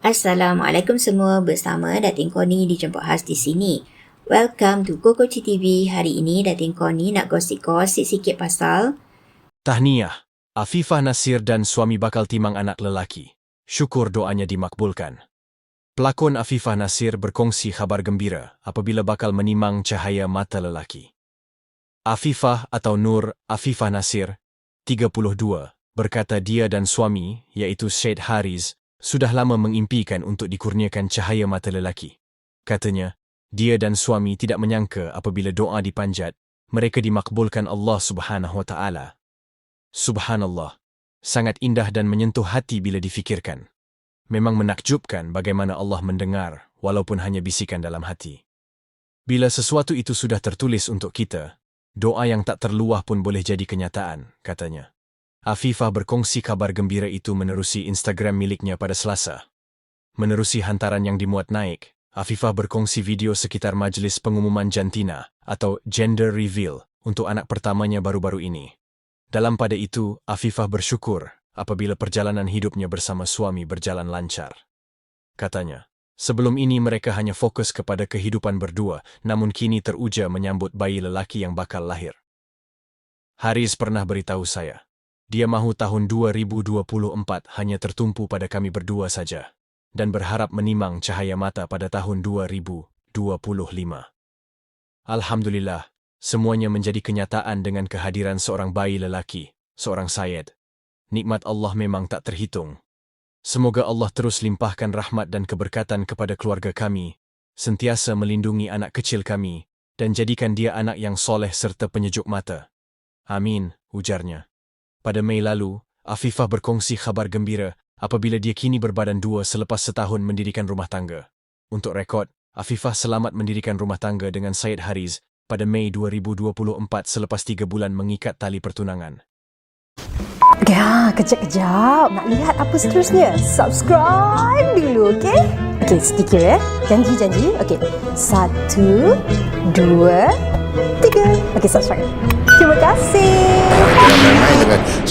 Assalamualaikum semua bersama Datin Koni dijemput khas di sini. Welcome to Koko TV. Hari ini Datin Koni nak gosip-gosip sikit pasal Tahniah, Afifah Nasir dan suami bakal timang anak lelaki. Syukur doanya dimakbulkan. Pelakon Afifah Nasir berkongsi khabar gembira apabila bakal menimang cahaya mata lelaki. Afifah atau Nur Afifah Nasir, 32, berkata dia dan suami, iaitu Syed Haris, sudah lama mengimpikan untuk dikurniakan cahaya mata lelaki. Katanya, dia dan suami tidak menyangka apabila doa dipanjat, mereka dimakbulkan Allah Subhanahu Wa Taala. Subhanallah, sangat indah dan menyentuh hati bila difikirkan. Memang menakjubkan bagaimana Allah mendengar walaupun hanya bisikan dalam hati. Bila sesuatu itu sudah tertulis untuk kita, doa yang tak terluah pun boleh jadi kenyataan, katanya. Afifah berkongsi kabar gembira itu menerusi Instagram miliknya pada Selasa. Menerusi hantaran yang dimuat naik, Afifah berkongsi video sekitar majlis pengumuman jantina atau gender reveal untuk anak pertamanya baru-baru ini. Dalam pada itu, Afifah bersyukur apabila perjalanan hidupnya bersama suami berjalan lancar. Katanya, sebelum ini mereka hanya fokus kepada kehidupan berdua, namun kini teruja menyambut bayi lelaki yang bakal lahir. Haris pernah beritahu saya, dia mahu tahun 2024 hanya tertumpu pada kami berdua saja dan berharap menimang cahaya mata pada tahun 2025. Alhamdulillah, semuanya menjadi kenyataan dengan kehadiran seorang bayi lelaki, seorang Syed. Nikmat Allah memang tak terhitung. Semoga Allah terus limpahkan rahmat dan keberkatan kepada keluarga kami, sentiasa melindungi anak kecil kami, dan jadikan dia anak yang soleh serta penyejuk mata. Amin, ujarnya. Pada Mei lalu, Afifah berkongsi khabar gembira apabila dia kini berbadan dua selepas setahun mendirikan rumah tangga. Untuk rekod, Afifah selamat mendirikan rumah tangga dengan Syed Haris pada Mei 2024 selepas tiga bulan mengikat tali pertunangan. Ya, kejap-kejap. Nak lihat apa seterusnya? Subscribe dulu, okey? Okey, sedikit ya. Janji-janji. Okey. Satu, dua, tiga. Okey, subscribe. Terima kasih.